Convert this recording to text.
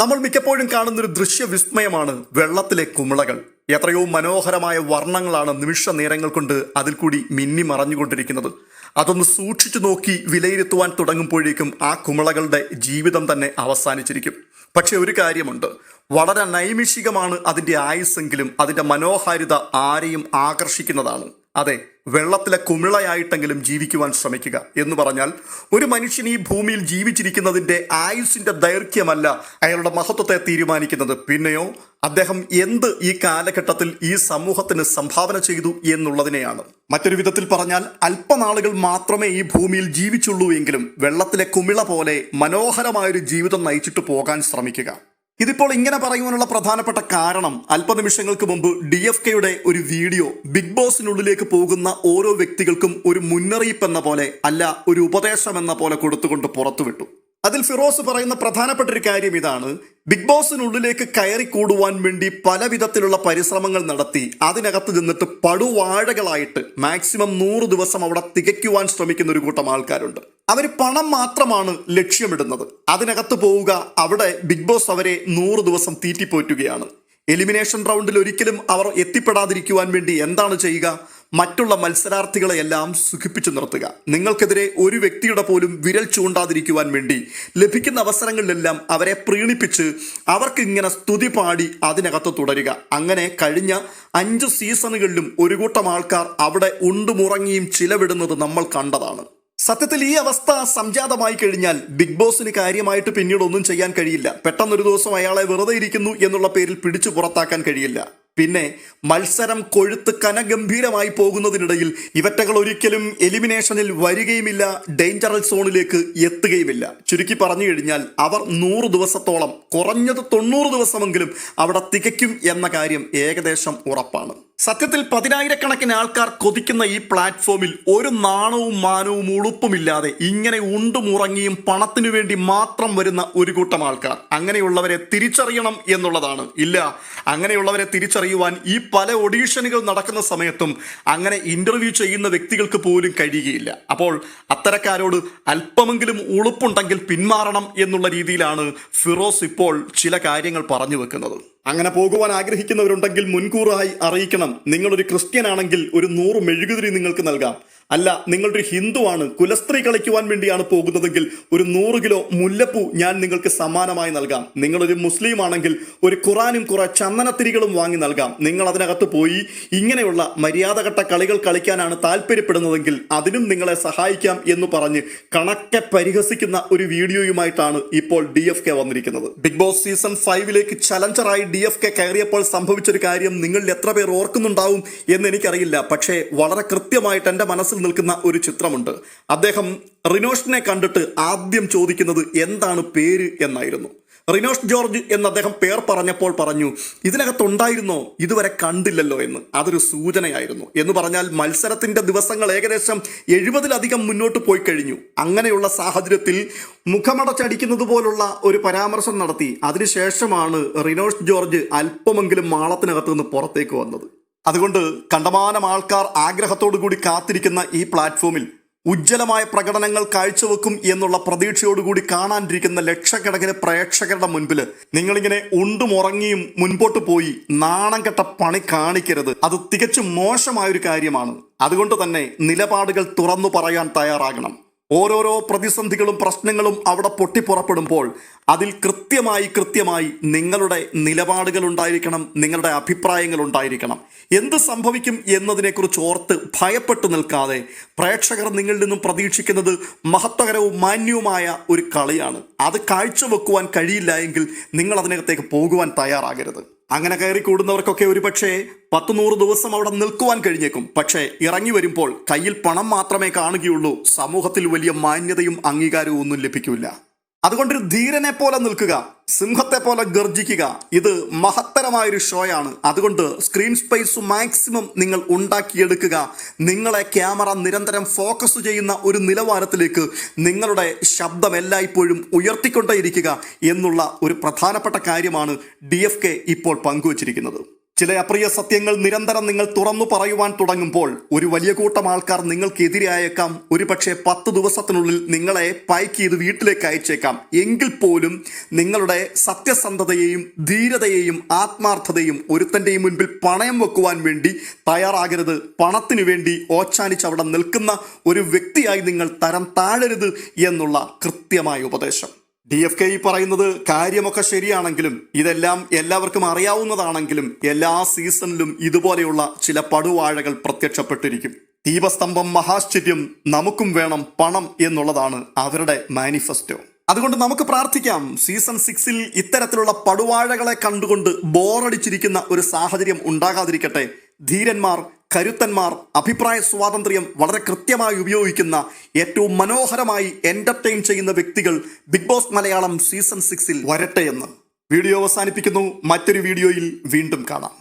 നമ്മൾ മിക്കപ്പോഴും കാണുന്നൊരു ദൃശ്യ വിസ്മയമാണ് വെള്ളത്തിലെ കുമിളകൾ. എത്രയോ മനോഹരമായ വർണങ്ങളാണ് നിമിഷ നേരങ്ങൾ കൊണ്ട് അതിൽ കൂടി മിന്നി മറഞ്ഞുകൊണ്ടിരിക്കുന്നത്. അതൊന്ന് സൂക്ഷിച്ചു നോക്കി വിലയിരുത്തുവാൻ തുടങ്ങുമ്പോഴേക്കും ആ കുമിളകളുടെ ജീവിതം തന്നെ അവസാനിച്ചിരിക്കും. പക്ഷെ ഒരു കാര്യമുണ്ട്. വളരെ നൈമിഷികമാണ് അതിന്റെ ആയുസ്സെങ്കിലും അതിന്റെ മനോഹാരിത ആരെയും ആകർഷിക്കുന്നതാണ്. അതെ വെള്ളത്തിലെ കുമിളയായിട്ടെങ്കിലും ജീവിക്കുവാൻ ശ്രമിക്കുക എന്ന് പറഞ്ഞാൽ ഒരു മനുഷ്യൻ ഈ ഭൂമിയിൽ ജീവിച്ചിരിക്കുന്നതിന്റെ ആയുസിന്റെ ദൈർഘ്യമല്ല അയാളുടെ മഹത്വത്തെ തീരുമാനിക്കുന്നത്. പിന്നെയോ അദ്ദേഹം എന്ത് ഈ കാലഘട്ടത്തിൽ ഈ സമൂഹത്തിന് സംഭാവന ചെയ്തു എന്നുള്ളതിനെയാണ്. മറ്റൊരു വിധത്തിൽ പറഞ്ഞാൽ അല്പനാളുകൾ മാത്രമേ ഈ ഭൂമിയിൽ ജീവിച്ചുള്ളൂ എങ്കിലും വെള്ളത്തിലെ കുമിള പോലെ മനോഹരമായൊരു ജീവിതം നയിച്ചിട്ട് പോകാൻ ശ്രമിക്കുക. ഇതിപ്പോൾ ഇങ്ങനെ പറയുവാനുള്ള പ്രധാനപ്പെട്ട കാരണം അല്പനിമിഷങ്ങൾക്ക് മുമ്പ് ഡി എഫ് കെയുടെ ഒരു വീഡിയോ ബിഗ് ബോസിനുള്ളിലേക്ക് പോകുന്ന ഓരോ വ്യക്തികൾക്കും ഒരു മുന്നറിയിപ്പ് എന്ന പോലെ അല്ല ഒരു ഉപദേശം എന്ന പോലെ കൊടുത്തുകൊണ്ട് പുറത്തുവിട്ടു. അതിൽ ഫിറോസ് പറയുന്ന പ്രധാനപ്പെട്ട ഒരു കാര്യം ഇതാണ്. ബിഗ് ബോസിനുള്ളിലേക്ക് കയറി കൂടുവാൻ വേണ്ടി പല വിധത്തിലുള്ള പരിശ്രമങ്ങൾ നടത്തി അതിനകത്ത് നിന്നിട്ട് പടുവാഴകളായിട്ട് മാക്സിമം നൂറ് ദിവസം അവിടെ തികയ്ക്കുവാൻ ശ്രമിക്കുന്ന ഒരു കൂട്ടം ആൾക്കാരുണ്ട്. അവർ പണം മാത്രമാണ് ലക്ഷ്യമിടുന്നത്. അതിനകത്ത് പോവുക അവിടെ ബിഗ് ബോസ് അവരെ നൂറ് ദിവസം തീറ്റിപ്പോറ്റുകയാണ്. എലിമിനേഷൻ റൗണ്ടിൽ ഒരിക്കലും അവർ എത്തിപ്പെടാതിരിക്കുവാൻ വേണ്ടി എന്താണ് ചെയ്യുക? മറ്റുള്ള മത്സരാർത്ഥികളെയെല്ലാം സുഖിപ്പിച്ചു നിർത്തുക. നിങ്ങൾക്കെതിരെ ഒരു വ്യക്തിയുടെ പോലും വിരൽ ചൂണ്ടാതിരിക്കുവാൻ വേണ്ടി ലഭിക്കുന്ന അവസരങ്ങളിലെല്ലാം അവരെ പ്രീണിപ്പിച്ച് അവർക്ക് ഇങ്ങനെ സ്തുതി പാടി അതിനകത്ത് തുടരുക. അങ്ങനെ കഴിഞ്ഞ അഞ്ച് സീസണുകളിലും ഒരു കൂട്ടം ആൾക്കാർ അവിടെ ഉണ്ടുമുറങ്ങിയും ചിലവിടുന്നത് നമ്മൾ കണ്ടതാണ്. സത്യത്തിൽ ഈ അവസ്ഥ സംജാതമായി കഴിഞ്ഞാൽ ബിഗ് ബോസിന് കാര്യമായിട്ട് പിന്നീട് ഒന്നും ചെയ്യാൻ കഴിയില്ല. പെട്ടെന്നൊരു ദിവസം അയാളെ വെറുതെ ഇരിക്കുന്നു എന്നുള്ള പേരിൽ പിടിച്ചു പുറത്താക്കാൻ കഴിയില്ല. പിന്നെ മത്സരം കൊഴുത്ത് കനഗംഭീരമായി പോകുന്നതിനിടയിൽ ഇവറ്റകൾ ഒരിക്കലും എലിമിനേഷനിൽ വരികയുമില്ല ഡേഞ്ചറൽ സോണിലേക്ക് എത്തുകയുമില്ല. ചുരുക്കി പറഞ്ഞു കഴിഞ്ഞാൽ അവർ നൂറ് ദിവസത്തോളം കുറഞ്ഞത് തൊണ്ണൂറ് ദിവസമെങ്കിലും അവിടെ തികയ്ക്കും എന്ന കാര്യം ഏകദേശം ഉറപ്പാണ്. സത്യത്തിൽ പതിനായിരക്കണക്കിന് ആൾക്കാർ കൊതിക്കുന്ന ഈ പ്ലാറ്റ്ഫോമിൽ ഒരു നാണവും മാനവും ഉളുപ്പുമില്ലാതെ ഇങ്ങനെ ഉണ്ടുമുറങ്ങിയും പണത്തിനു വേണ്ടി മാത്രം വരുന്ന ഒരു കൂട്ടം ആൾക്കാർ. അങ്ങനെയുള്ളവരെ തിരിച്ചറിയണം എന്നുള്ളതാണ്. ഇല്ല അങ്ങനെയുള്ളവരെ തിരിച്ചറിയുവാൻ ഈ പല ഒഡീഷനുകൾ നടക്കുന്ന സമയത്തും അങ്ങനെ ഇന്റർവ്യൂ ചെയ്യുന്ന വ്യക്തികൾക്ക് പോലും കഴിയുകയില്ല. അപ്പോൾ അത്തരക്കാരോട് അല്പമെങ്കിലും ഉളുപ്പുണ്ടെങ്കിൽ പിന്മാറണം എന്നുള്ള രീതിയിലാണ് ഫിറോസ് ഇപ്പോൾ ചില കാര്യങ്ങൾ പറഞ്ഞു വെക്കുന്നത്. അങ്ങനെ പോകുവാൻ ആഗ്രഹിക്കുന്നവരുണ്ടെങ്കിൽ മുൻകൂറായി അറിയിക്കണം. നിങ്ങളൊരു ക്രിസ്ത്യനാണെങ്കിൽ ഒരു നൂറ് മെഴുകുതിരി നിങ്ങൾക്ക് നൽകാം. അല്ല നിങ്ങളൊരു ഹിന്ദുവാണ്. കുലസ്ത്രീ കളിക്കുവാൻ വേണ്ടിയാണ് പോകുന്നതെങ്കിൽ ഒരു നൂറ് കിലോ മുല്ലപ്പൂ ഞാൻ നിങ്ങൾക്ക് സമ്മാനമായി നൽകാം. നിങ്ങളൊരു മുസ്ലിം ആണെങ്കിൽ ഒരു ഖുറാനും കുറെ ചന്ദനത്തിരികളും വാങ്ങി നൽകാം. നിങ്ങൾ അതിനകത്ത് പോയി ഇങ്ങനെയുള്ള മര്യാദഘട്ട കളികൾ കളിക്കാനാണ് താല്പര്യപ്പെടുന്നതെങ്കിൽ അതിനും നിങ്ങളെ സഹായിക്കാം എന്ന് പറഞ്ഞ് കണക്കെ പരിഹസിക്കുന്ന ഒരു വീഡിയോയുമായിട്ടാണ് ഇപ്പോൾ ഡി എഫ് കെ വന്നിരിക്കുന്നത്. ബിഗ് ബോസ് സീസൺ ഫൈവിലേക്ക് ചലഞ്ചറായി ഡി എഫ് കെ കയറിയപ്പോൾ സംഭവിച്ചൊരു കാര്യം നിങ്ങളിൽ എത്ര പേർ ഓർക്കുന്നുണ്ടാവും എന്ന് എനിക്കറിയില്ല. പക്ഷേ വളരെ കൃത്യമായിട്ട് എന്റെ മനസ്സിൽ നിൽക്കുന്ന ഒരു ചിത്രമുണ്ട്. അദ്ദേഹം റിനോഷിനെ കണ്ടിട്ട് ആദ്യം ചോദിക്കുന്നത് എന്താണ് പേര് എന്നായിരുന്നു. റിനോഷ് ജോർജ് എന്ന് അദ്ദേഹം പേർ പറഞ്ഞപ്പോൾ പറഞ്ഞു ഇതിനകത്തുണ്ടായിരുന്നോ? ഇതുവരെ കണ്ടില്ലല്ലോ എന്ന്. അതൊരു സൂചനയായിരുന്നു. എന്ന് പറഞ്ഞാൽ മത്സരത്തിന്റെ ദിവസങ്ങൾ ഏകദേശം എഴുപതിലധികം മുന്നോട്ട് പോയി കഴിഞ്ഞു. അങ്ങനെയുള്ള സാഹചര്യത്തിൽ മുഖമടച്ചടിക്കുന്നത് പോലുള്ള ഒരു പരാമർശം നടത്തി. അതിനുശേഷമാണ് റിനോഷ് ജോർജ് അല്പമെങ്കിലും മാളത്തിനകത്ത് നിന്ന് പുറത്തേക്ക് വന്നത്. അതുകൊണ്ട് കണ്ടമാനം ആൾക്കാർ ആഗ്രഹത്തോടു കൂടി കാത്തിരിക്കുന്ന ഈ പ്ലാറ്റ്ഫോമിൽ ഉജ്ജ്വലമായ പ്രകടനങ്ങൾ കാഴ്ചവെക്കും എന്നുള്ള പ്രതീക്ഷയോടുകൂടി കാണാനിരിക്കുന്ന ലക്ഷക്കണക്കിന് പ്രേക്ഷകരുടെ മുൻപിൽ നിങ്ങളിങ്ങനെ ഉണ്ടും ഉറങ്ങിയും മുൻപോട്ട് പോയി നാണം കെട്ട പണി കാണിക്കരുത്. അത് തികച്ചും മോശമായൊരു കാര്യമാണ്. അതുകൊണ്ട് തന്നെ നിലപാടുകൾ തുറന്നു പറയാൻ തയ്യാറാകണം. ഓരോരോ പ്രതിസന്ധികളും പ്രശ്നങ്ങളും അവിടെ പൊട്ടിപ്പുറപ്പെടുമ്പോൾ അതിൽ കൃത്യമായി കൃത്യമായി നിങ്ങളുടെ നിലപാടുകൾ ഉണ്ടായിരിക്കണം നിങ്ങളുടെ അഭിപ്രായങ്ങൾ ഉണ്ടായിരിക്കണം എന്ത് സംഭവിക്കും എന്നതിനെക്കുറിച്ച് ഓർത്ത് ഭയപ്പെട്ടു നിൽക്കാതെ പ്രേക്ഷകർ നിങ്ങളിൽ നിന്നും പ്രതീക്ഷിക്കുന്നത് മഹത്വകരവും മാന്യവുമായ ഒരു കളിയാണ്. അത് കാഴ്ചവെക്കുവാൻ കഴിയില്ല എങ്കിൽ നിങ്ങൾ അതിനകത്തേക്ക് പോകുവാൻ തയ്യാറാകരുത്. അങ്ങനെ കയറി കൂടുന്നവർക്കൊക്കെ ഒരുപക്ഷെ പത്ത് നൂറ് ദിവസം അവിടെ നിൽക്കുവാൻ കഴിഞ്ഞേക്കും. പക്ഷേ ഇറങ്ങി വരുമ്പോൾ കയ്യിൽ പണം മാത്രമേ കാണുകയുള്ളൂ. സമൂഹത്തിൽ വലിയ മാന്യതയും അംഗീകാരവും ഒന്നും ലഭിക്കില്ല അതുകൊണ്ടൊരു ധീരനെ പോലെ നിൽക്കുക സിംഹത്തെ പോലെ ഗർജിക്കുക ഇത് മഹത്തരമായൊരു ഷോയാണ്. അതുകൊണ്ട് സ്ക്രീൻ സ്പേസ് മാക്സിമം നിങ്ങൾ ഉണ്ടാക്കിയെടുക്കുക. നിങ്ങളെ ക്യാമറ നിരന്തരം ഫോക്കസ് ചെയ്യുന്ന ഒരു നിലവാരത്തിലേക്ക് നിങ്ങളുടെ ശബ്ദം എല്ലായ്പ്പോഴും ഉയർത്തിക്കൊണ്ടേയിരിക്കുക എന്നുള്ള ഒരു പ്രധാനപ്പെട്ട കാര്യമാണ് ഡി ഇപ്പോൾ പങ്കുവച്ചിരിക്കുന്നത്. ചില അപ്രിയ സത്യങ്ങൾ നിരന്തരം നിങ്ങൾ തുറന്നു പറയുവാൻ തുടങ്ങുമ്പോൾ ഒരു വലിയ കൂട്ടം ആൾക്കാർ നിങ്ങൾക്കെതിരായേക്കാം. ഒരു പക്ഷേ പത്ത് ദിവസത്തിനുള്ളിൽ നിങ്ങളെ പൈക്ക് ചെയ്ത് വീട്ടിലേക്ക് അയച്ചേക്കാം. എങ്കിൽ പോലും നിങ്ങളുടെ സത്യസന്ധതയെയും ധീരതയെയും ആത്മാർത്ഥതയും ഒരുത്തന്റെയും മുൻപിൽ പണയം വെക്കുവാൻ വേണ്ടി തയ്യാറാകരുത്. പണത്തിനു വേണ്ടി ഓച്ചാനിച്ച് അവിടെ നിൽക്കുന്ന ഒരു വ്യക്തിയായി നിങ്ങൾ തരം താഴരുത് എന്നുള്ള കൃത്യമായ ഉപദേശം. ഡി എഫ് കെ പറയുന്നത് കാര്യമൊക്കെ ശരിയാണെങ്കിലും ഇതെല്ലാം എല്ലാവർക്കും അറിയാവുന്നതാണെങ്കിലും എല്ലാ സീസണിലും ഇതുപോലെയുള്ള ചില പടുവാഴകൾ പ്രത്യക്ഷപ്പെട്ടിരിക്കും. ദീപസ്തംഭം മഹാശ്ചര്യം നമുക്കും വേണം പണം എന്നുള്ളതാണ് അവരുടെ മാനിഫെസ്റ്റോ. അതുകൊണ്ട് നമുക്ക് പ്രാർത്ഥിക്കാം. സീസൺ സിക്സിൽ ഇത്തരത്തിലുള്ള പടുവാഴകളെ കണ്ടുകൊണ്ട് ബോറടിച്ചിരിക്കുന്ന ഒരു സാഹചര്യം ഉണ്ടാകാതിരിക്കട്ടെ. ധീരന്മാർ കരുത്തന്മാർ അഭിപ്രായ സ്വാതന്ത്ര്യം വളരെ കൃത്യമായി ഉപയോഗിക്കുന്ന ഏറ്റവും മനോഹരമായി എന്റർടൈൻ ചെയ്യുന്ന വ്യക്തികൾ ബിഗ് ബോസ് മലയാളം സീസൺ സിക്സിൽ വരട്ടെ എന്ന്. വീഡിയോ അവസാനിപ്പിക്കുന്നു. മറ്റൊരു വീഡിയോയിൽ വീണ്ടും കാണാം.